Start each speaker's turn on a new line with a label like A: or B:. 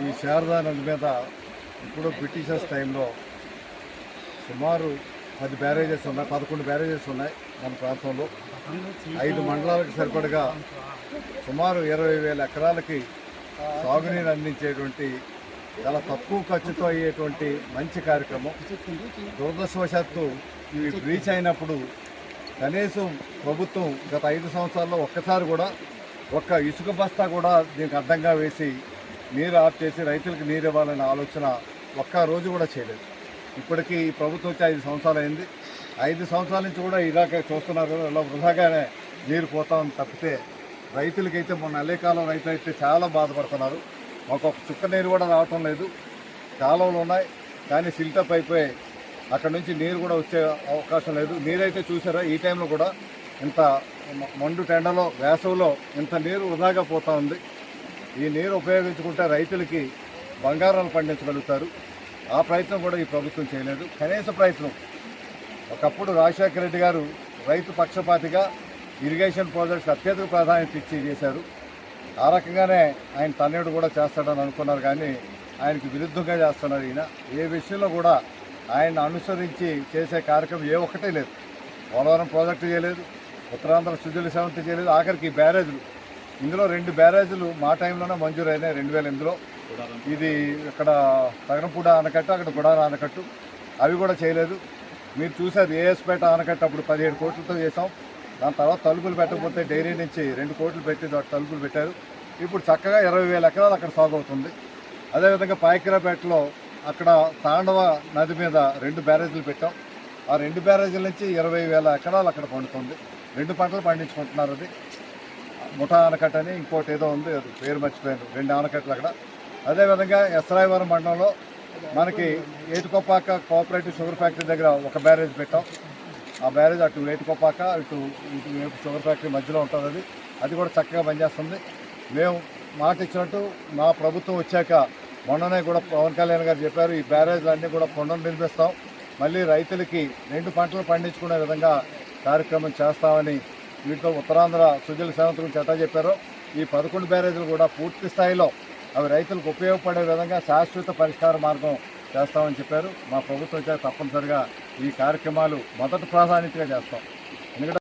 A: ఈ శారదా నది మీద ఇప్పుడు బ్రిటిషర్స్ టైంలో సుమారు పది బ్యారేజెస్ ఉన్నాయి పదకొండు బ్యారేజెస్ ఉన్నాయి మన ప్రాంతంలో. ఐదు మండలాలకు సరిపడగా సుమారు ఇరవై వేల ఎకరాలకి సాగునీరు అందించేటువంటి చాలా తక్కువ ఖర్చుతో అయ్యేటువంటి మంచి కార్యక్రమం. దురదృష్టవశాత్తు ఇవి బ్రీచ్ అయినప్పుడు కనీసం ప్రభుత్వం గత ఐదు సంవత్సరాల్లో ఒక్కసారి కూడా ఒక్క ఇసుక బస్తా కూడా దీనికి అడ్డంగా వేసి నీరు ఆఫ్ చేసి రైతులకు నీరు ఇవ్వాలనే ఆలోచన ఒక్క రోజు కూడా చేయలేదు. ఇప్పటికీ ఈ ప్రభుత్వం వచ్చి ఐదు సంవత్సరాలు అయింది. ఐదు సంవత్సరాల నుంచి కూడా ఇలాగే చూస్తున్నారు ఇలా వృధాగానే నీరు పోతామని తప్పితే రైతులకైతే మొన్న అల్లేకాలం రైతులు అయితే చాలా బాధపడుతున్నారు. ఒక్కొక్క చుక్క నీరు కూడా రావటం లేదు. కాలువలు ఉన్నాయి కానీ సిల్టప్ అయిపోయి అక్కడ నుంచి నీరు కూడా వచ్చే అవకాశం లేదు. నీరైతే చూసారా ఈ టైంలో కూడా ఇంత మండు టెండలో వేసవిలో ఇంత నీరు వృధాగా పోతూ ఉంది. ఈ నీరు ఉపయోగించుకుంటే రైతులకి బంగారాలు పండించగలుగుతారు. ఆ ప్రయత్నం కూడా ఈ ప్రభుత్వం చేయలేదు. కనీస ప్రయత్నం. ఒకప్పుడు రాజశేఖర రెడ్డి గారు రైతు పక్షపాతిగా ఇరిగేషన్ ప్రాజెక్ట్స్ అత్యధిక ప్రాధాన్యత ఇచ్చి చేశారు. ఆ రకంగానే ఆయన తన్నేడు కూడా చేస్తాడని అనుకున్నారు కానీ ఆయనకి విరుద్ధంగా చేస్తున్నారు ఈయన. ఏ విషయంలో కూడా ఆయన అనుసరించి చేసే కార్యక్రమం ఏ ఒక్కటే లేదు. పోలవరం ప్రాజెక్టు చేయలేదు. ఉత్తరాంధ్ర సుజల సెవెంత్ చేయలేదు. ఆఖరికి ఈ బ్యారేజ్లు. ఇందులో రెండు బ్యారేజీలు మా టైంలోనే మంజూరైనాయి రెండు వేల ఎనిమిదిలో. ఇది ఇక్కడ తగనపూడ ఆనకట్టు అక్కడ గుడార ఆనకట్టు. అవి కూడా చేయలేదు. మీరు చూసారు ఏఎస్పేట ఆనకట్టు అప్పుడు పదిహేడు కోట్లతో చేసాం దాని తర్వాత తలుపులు పెట్టకపోతే డైరీ నుంచి రెండు కోట్లు పెట్టి తలుపులు పెట్టారు. ఇప్పుడు చక్కగా ఇరవై వేల ఎకరాలు అక్కడ సాగు అవుతుంది. అదేవిధంగా పాయకిరాపేటలో అక్కడ తాండవ నది మీద రెండు బ్యారేజీలు పెట్టాం. ఆ రెండు బ్యారేజీల నుంచి ఇరవై వేల ఎకరాలు అక్కడ పండుతుంది. రెండు పంటలు పండించుకుంటున్నారు అది. ముఠా ఆనకట్ట అని ఇంకోటి ఏదో ఉంది అది పేరు మర్చిపోయాను. రెండు ఆనకట్టలు అక్కడ. అదేవిధంగా ఎస్రాయవరం మండలంలో మనకి ఏటుకొప్పాక కోఆపరేటివ్ షుగర్ ఫ్యాక్టరీ దగ్గర ఒక బ్యారేజ్ పెట్టాం. ఆ బ్యారేజ్ అటు ఏటుకొప్పాక ఇటు ఇటు షుగర్ ఫ్యాక్టరీ మధ్యలో ఉంటుంది అది. అది కూడా చక్కగా పనిచేస్తుంది. మేము మాట ఇచ్చినట్టు మా ప్రభుత్వం వచ్చాక మొన్ననే కూడా పవన్ కళ్యాణ్ గారు చెప్పారు ఈ బ్యారేజ్లన్నీ కూడా పునః నిర్మిస్తాం. మళ్ళీ రైతులకి రెండు పంటలు పండించుకునే విధంగా కార్యక్రమం చేస్తామని వీటితో ఉత్తరాంధ్ర సుజల సేవంత గురించి చెప్పారు. ఈ పదకొండు బ్యారేజీలు కూడా పూర్తి స్థాయిలో అవి రైతులకు ఉపయోగపడే విధంగా శాశ్వత పరిష్కార మార్గం చేస్తామని చెప్పారు. మా ప్రభుత్వం వచ్చాక తప్పనిసరిగా ఈ కార్యక్రమాలు మొదటి ప్రాధాన్యతగా చేస్తాం. ఎందుకంటే